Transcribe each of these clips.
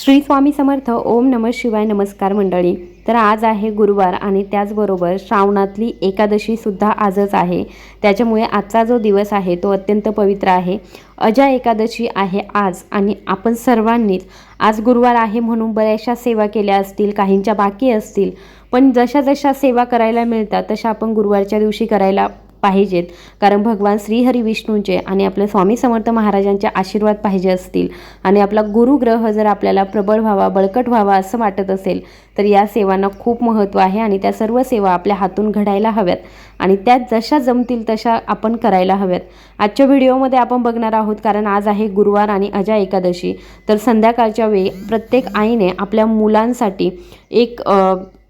श्री स्वामी समर्थ ओम नम शिवाय नमस्कार मंडळी. तर आज आहे गुरुवार आणि त्याचबरोबर श्रावणातली एकादशीसुद्धा आजच आहे. त्याच्यामुळे आजचा जो दिवस आहे तो अत्यंत पवित्र आहे. अजा एकादशी आहे आज आणि आपण सर्वांनीच आज गुरुवार आहे म्हणून बऱ्याचशा सेवा केल्या असतील काहींच्या बाकी असतील. पण जशा जशा सेवा करायला मिळतात तशा आपण गुरुवारच्या दिवशी करायला पाहिजेत. कारण भगवान श्रीहरी विष्णूंचे आणि आपल्या स्वामी समर्थ महाराजांचे आशीर्वाद पाहिजे असतील. आणि आपला गुरुग्रह जर आपल्याला प्रबळ व्हावा बळकट व्हावा असं वाटत असेल तर या सेवांना खूप महत्त्व आहे आणि त्या सर्व सेवा आपल्या हातून घडायला हव्यात. आणि त्यात जशा जमतील तशा आपण करायला हव्यात. आजच्या व्हिडिओमध्ये आपण बघणार आहोत कारण आज आहे गुरुवार आणि अजा एकादशी. तर संध्याकाळच्या वेळी प्रत्येक आईने आपल्या मुलांसाठी एक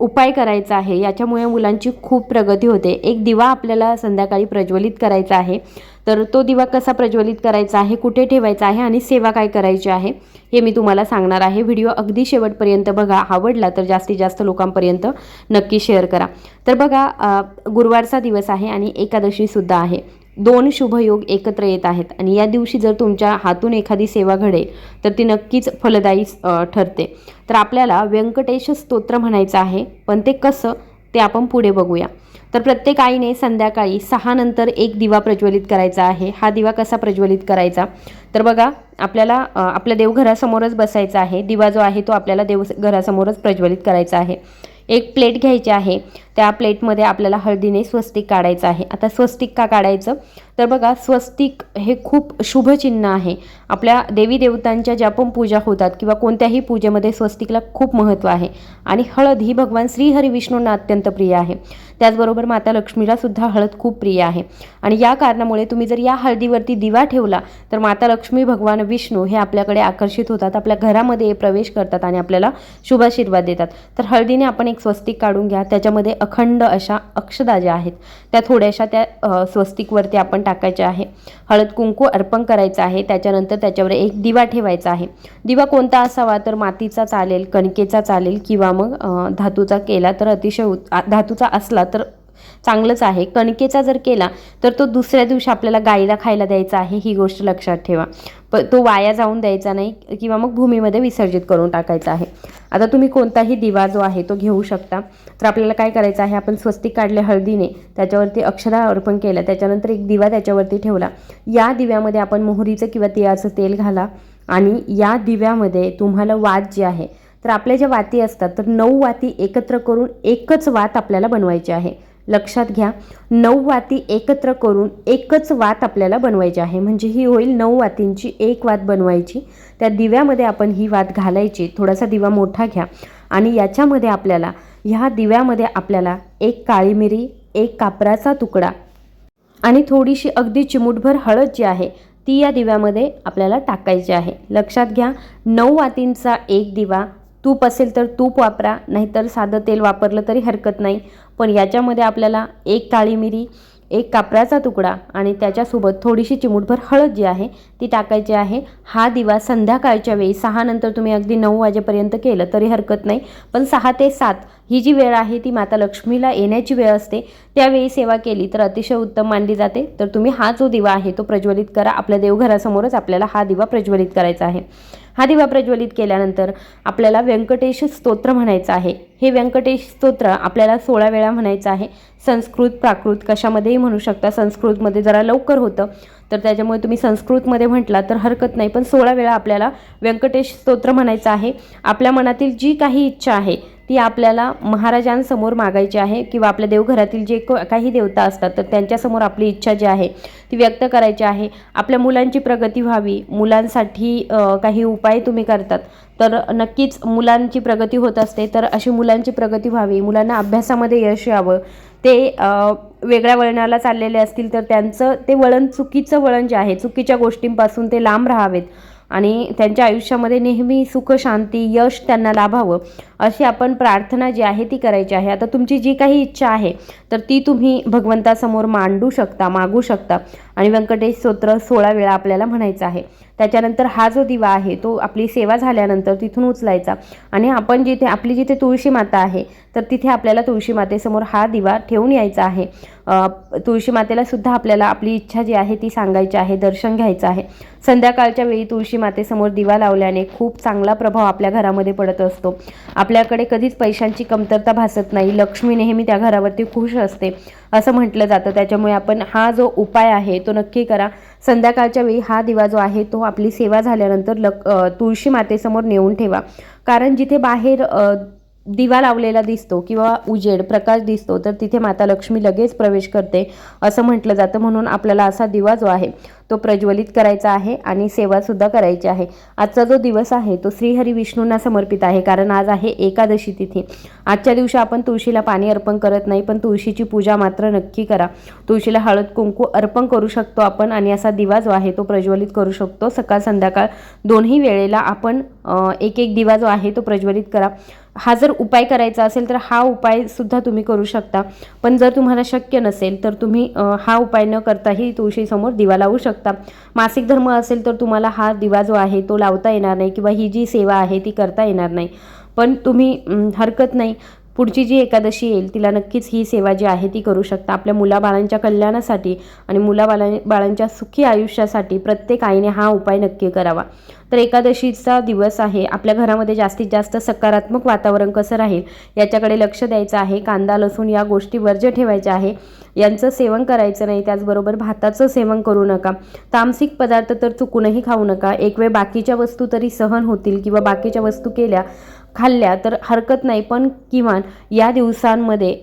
उपाय करायचा आहे. याच्यामुळे मुलांची खूप प्रगती होते. एक दिवा आपल्याला संध्याकाळी प्रज्वलित करायचा आहे. तर तो दिवा कसा प्रज्वलित करायचा आहे कुठे ठेवायचा आहे आणि सेवा काय करायची आहे हे मी तुम्हाला सांगणार आहे. व्हिडिओ अगदी शेवटपर्यंत बघा. आवडला तर जास्तीत जास्त लोकांपर्यंत नक्की शेअर करा. तर बघा गुरुवारचा दिवस आहे आणि एकादशीसुद्धा आहे. दोन शुभयोग एकत्र येत आहेत आणि या दिवशी जर तुमच्या हातून एखादी सेवा घडेल तर ती नक्कीच फलदायी ठरते. तर आपल्याला व्यंकटेश स्तोत्र म्हणायचं आहे पण ते कसं? ते आपण पुढे बघूया. तर प्रत्येक आईने संध्याकाळी सहा नंतर एक दिवा प्रज्वलित करायचा आहे. हा दिवा कसा प्रज्वलित करायचा? तर बघा आपल्याला आपल्या देवघरासमोरच बसायचा आहे. दिवा जो आहे तो आपल्याला देव घरासमोरच प्रज्वलित करायचा आहे. एक प्लेट घ्यायची आहे. त्या प्लेटमध्ये आपल्याला हळदीने स्वस्तिक काढायचं आहे. आता स्वस्तिक का काढायचं? तर बघा स्वस्तिक हे खूप शुभचिन्ह आहे. आपल्या देवी देवतांच्या ज्या पण पूजा होतात किंवा कोणत्याही पूजेमध्ये स्वस्तिकला खूप महत्त्व आहे. आणि हळद ही भगवान श्रीहरी विष्णूंना अत्यंत प्रिय आहे. त्याचबरोबर माता लक्ष्मीला सुद्धा हळद खूप प्रिय आहे. आणि या कारणामुळे तुम्ही जर या हळदीवरती दिवा ठेवला तर माता लक्ष्मी भगवान विष्णू हे आपल्याकडे आकर्षित होतात आपल्या घरामध्ये प्रवेश करतात आणि आपल्याला शुभाशीर्वाद देतात. तर हळदीने आपण एक स्वस्तिक काढून घ्या. त्याच्यामध्ये अखंड अशा अक्षदा ज्या आहेत त्या थोड्याशा त्या स्वस्तिकवरती आपण टाकायच्या आहे. हळद कुंकू अर्पण करायचं आहे त्याच्यानंतर त्याच्यावर एक दिवा ठेवायचा आहे. दिवा कोणता असावा तर मातीचा चालेल कणकेचा चालेल किंवा मग धातूचा केला तर अतिशय उ धातूचा असला तर चांगलंच आहे. कणकेचा जर केला तर तो दुसऱ्या दिवशी आपल्याला गाईला खायला द्यायचा आहे ही गोष्ट लक्षात ठेवा. प तो वाया जाऊन द्यायचा नाही किंवा मग भूमीमध्ये विसर्जित करून टाकायचा आहे. आता तुम्ही कोणताही दिवा जो आहे तो घेऊ शकता. तर आपल्याला काय करायचं आहे आपण स्वस्तिक काढले हळदीने त्याच्यावरती अक्षरा अर्पण केलं त्याच्यानंतर एक दिवा त्याच्यावरती ठेवला. या दिव्यामध्ये आपण मोहरीचं किंवा तिळाचं तेल घाला आणि या दिव्यामध्ये तुम्हाला वात जे आहे तर आपल्या ज्या वाती असतात तर नऊ वाती एकत्र करून एकच वात आपल्याला बनवायची आहे. लक्षात घ्या. नऊ वाती एकत्र करून एकच वात आपल्याला बनवायची आहे. म्हणजे ही होईल नऊ वातींची एक वात बनवायची. त्या दिव्यामध्ये आपण ही वात घालायची. थोडासा दिवा मोठा घ्या. आणि याच्यामध्ये आपल्याला ह्या दिव्यामध्ये आपल्याला एक काळी मिरी एक कापराचा तुकडा आणि थोडीशी अगदी चिमूटभर हळद जी आहे ती या दिव्यामध्ये आपल्याला टाकायची आहे. लक्षात घ्या नऊ वातींचा एक दिवा तूप असेल तर तूप वापरा नाहीतर साधं तेल वापरलं तरी हरकत नाही. पण याच्यामध्ये आपल्याला एक काळी मिरी एक कापराचा तुकडा आणि त्याच्यासोबत थोडीशी चिमूटभर हळद जी आहे ती टाकायची आहे. हा दिवा संध्याकाळच्या वेळी सहा नंतर तुम्ही अगदी नऊ वाजेपर्यंत केलं तरी हरकत नाही. पण सहा ते सात ही जी वेळ आहे ती माता लक्ष्मीला येण्याची वेळ असते. त्यावेळी सेवा केली तर अतिशय उत्तम मानली जाते. तर तुम्ही हा जो दिवा आहे तो प्रज्वलित करा. आपल्या देवघरासमोरच आपल्याला हा दिवा प्रज्वलित करायचा आहे. हा दिवा प्रज्वलित केल्यानंतर आपल्याला व्यंकटेश स्तोत्र म्हणायचं आहे. हे व्यंकटेश स्तोत्र आपल्याला सोळा वेळा म्हणायचं आहे. संस्कृत प्राकृत कशामध्येही म्हणू शकता. संस्कृतमध्ये जरा लवकर होतं. तर त्याच्यामुळे तुम्ही संस्कृतमध्ये म्हटला तर हरकत नाही. पण सोळा वेळा आपल्याला व्यंकटेश स्तोत्र म्हणायचं आहे. आपल्या मनातील जी काही इच्छा आहे ती आपल्याला महाराजांसमोर मागायची आहे किंवा आपल्या देवघरातील जे काही देवता असतात तर त्यांच्यासमोर आपली इच्छा जी आहे ती व्यक्त करायची आहे. आपल्या मुलांची प्रगती व्हावी. मुलांसाठी काही उपाय तुम्ही करतात तर नक्कीच मुलांची प्रगती होत असते. तर अशी मुलांची प्रगती व्हावी. मुलांना अभ्यासामध्ये यश यावं. ते वेगळ्या वळणाला चाललेले असतील तर त्यांचं ते वळण चुकीचं वळण जे आहे चुकीच्या गोष्टींपासून ते लांब राहावेत. आणि त्यांच्या आयुष्यामध्ये नेहमी सुख शांती यश त्यांना लाभावं अशी आपण प्रार्थना जी आहे ती करायची आहे. आता तुमची जी काही इच्छा आहे तर ती तुम्ही भगवंतासमोर मांडू शकता मागू शकता. आणि व्यंकटेश स्तोत्र सोळा वेळा आपल्याला म्हणायचं आहे. त्याच्यानंतर हा जो दिवा आहे तो आपली सेवा झाल्यानंतर तिथून उचलायचा. आणि आपण जिथे आपली जिथे तुळशी माता आहे तर तिथे आपल्याला तुळशी मातेसमोर हा दिवा ठेवून यायचा आहे. तुळशी मातेला सुद्धा आपल्याला आपली इच्छा जी आहे ती सांगायची आहे दर्शन घ्यायचं आहे. संध्याकाळच्या वेळी तुळशी मातेसमोर दिवा लावल्याने खूप चांगला प्रभाव आपल्या घरामध्ये पडत असतो. आपल्याकडे कधीच पैशांची कमतरता भासत नाही. लक्ष्मी नेहमी त्या घरावरती खुश असते. असं म्हटलं जातं. त्याच्यामुळे आपण हा जो उपाय आहे तो नक्की करा. संध्याकाळच्या वेळी हा दिवा जो आहे तो आपली सेवा झाल्यानंतर लक तुळशी मातेसमोर नेऊन ठेवा. कारण जिथे बाहेर दिवा लावलेला दिसतो किंवा उजेड प्रकाश दिसतो तर तिथे माता लक्ष्मी लगेच प्रवेश करते असं म्हटलं जातं. म्हणून आपल्याला असा दिवा जो आहे तो प्रज्वलित करायचा आहे आणि सेवासुद्धा करायची आहे. आजचा जो दिवस आहे तो श्रीहरी विष्णूंना समर्पित आहे कारण आज आहे एकादशी तिथी. आजच्या दिवशी आपण तुळशीला पाणी अर्पण करत नाही पण तुळशीची पूजा मात्र नक्की करा. तुळशीला हळद कुंकू अर्पण करू शकतो आपण आणि असा दिवा जो आहे तो प्रज्वलित करू शकतो. सकाळ संध्याकाळ दोन्ही वेळेला आपण एक एक दिवा जो आहे तो प्रज्वलित करा. हा जर उपाय करायचा असेल तर हा उपाय सुद्धा तुम्ही करू शकता. पण जर तुम्हाला शक्य नसेल तर तुम्ही हा उपाय न करताही तुळशीसमोर दिवा लावू शकता. मासिक धर्म असेल तर तुम्हाला हा दिवा जो आहे तो लावता येणार नाही किंवा ही जी सेवा आहे ती करता येणार नाही. पण तुम्ही हरकत नाही. पुढची जी एकादशी येईल तिला नक्कीच ही सेवा जी आहे ती करू शकता. आपल्या मुलाबाळांच्या कल्याणासाठी आणि मुलाबाळा बाळांच्या सुखी आयुष्यासाठी प्रत्येक आईने हा उपाय नक्की करावा. तर एकादशीचा दिवस आहे. आपल्या घरामध्ये जास्तीत जास्त सकारात्मक वातावरण कसं राहील याच्याकडे लक्ष द्यायचं आहे. कांदा लसूण या गोष्टी वर्ज्य ठेवायच्या आहे. यांचं सेवन करायचं नाही त्याचबरोबर भाताचं सेवन करू नका. तामसिक पदार्थ तर चुकूनही खाऊ नका. एक वेळ बाकीच्या वस्तू तरी सहन होतील किंवा बाकीच्या वस्तू केल्या खाल्ल्या तर हरकत नाही. पण किमान या दिवसांमध्ये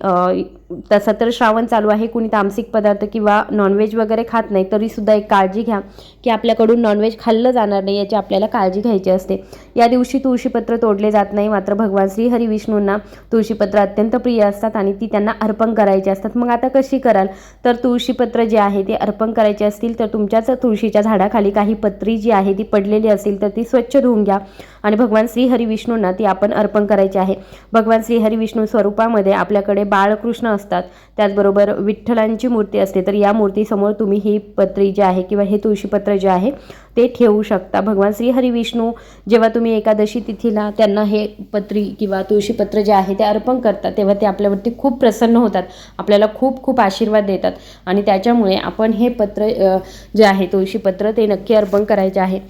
तसं तर श्रावण चालू आहे कुणी तामसिक पदार्थ किंवा नॉनव्हेज वगैरे खात नाही तरीसुद्धा एक काळजी घ्या की आपल्याकडून नॉनव्हेज खाल्लं जाणार नाही याची आपल्याला काळजी घ्यायची असते. या दिवशी तुळशीपत्र तोडले जात नाही मात्र भगवान श्री हरी विष्णूंना तुळशीपत्र अत्यंत प्रिय असतात आणि ती त्यांना अर्पण करायची असतात. मग आता कशी कराल? तर तुळशीपत्र जे आहे ते अर्पण करायचे असतील तर तुमच्याच तुळशीच्या झाडाखाली काही पत्री जी आहे ती पडलेली असेल तर ती स्वच्छ धुवून घ्या आणि भगवान श्री हरी विष्णूंना ती आपण अर्पण करायची आहे. भगवान श्री हरी विष्णू स्वरूपामध्ये आपल्याकडे बाळकृष्ण असतात. त्याचबरोबर विठ्ठलांची मूर्ती असते तर या मूर्तीसमोर तुम्ही ही पत्री जी आहे किंवा हे तुळशीपत्र जे आहे ते ठेवू शकता. भगवान श्री हरी विष्णू जेव्हा तुम्ही एकादशी तिथीला त्यांना हे पत्री किंवा तुळशीपत्र जे आहे ते अर्पण करतात तेव्हा ते आपल्यावरती खूप प्रसन्न होतात. आपल्याला खूप खूप आशीर्वाद देतात. आणि त्याच्यामुळे आपण हे पत्र जे आहे तुळशीपत्र ते नक्की अर्पण करायचे आहे.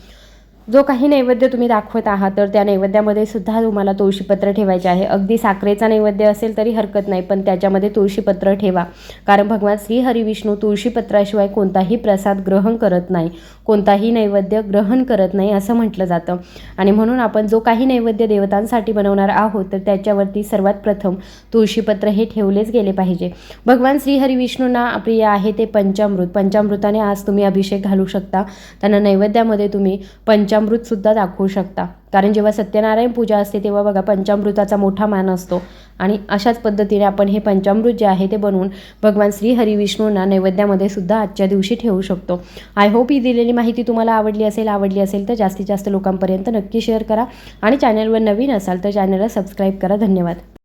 जो काही नैवेद्य तुम्ही दाखवत आहात तर त्या नैवेद्यामध्ये सुद्धा तुम्हाला तुळशीपत्र ठेवायचे आहे. अगदी साखरेचा नैवेद्य असेल तरी हरकत नाही पण त्याच्यामध्ये तुळशीपत्र ठेवा. कारण भगवान श्री हरिविष्णू तुळशीपत्राशिवाय कोणताही प्रसाद ग्रहण करत नाही. कोणताही नैवेद्य ग्रहण करत नाही असं म्हटलं जातं. आणि म्हणून आपण जो काही नैवेद्य देवतांसाठी बनवणार आहोत तर त्याच्यावरती सर्वात प्रथम तुळशीपत्र हे ठेवलेच गेले पाहिजे. भगवान श्रीहरी विष्णूंना प्रिय आहे ते पंचामृत. पंचामृताने आज तुम्ही अभिषेक घालू शकता. त्यांना नैवेद्यामध्ये तुम्ही पंचामृतसुद्धा दाखवू शकता. कारण जेव्हा सत्यनारायण पूजा असते तेव्हा बघा पंचामृताचा मोठा मान असतो. आणि अशाच पद्धतीने आपण हे पंचामृत जे आहे ते बनवून भगवान श्री हरिविष्णूंना नैवेद्यामध्ये सुद्धा आजच्या दिवशी ठेवू शकतो. आय होप ही दिलेली माहिती तुम्हाला आवडली असेल आवडली असेल तर जास्तीत जास्त लोकांपर्यंत नक्की शेअर करा. आणि चॅनलवर नवीन असाल तर चॅनलला सबस्क्राईब करा. धन्यवाद.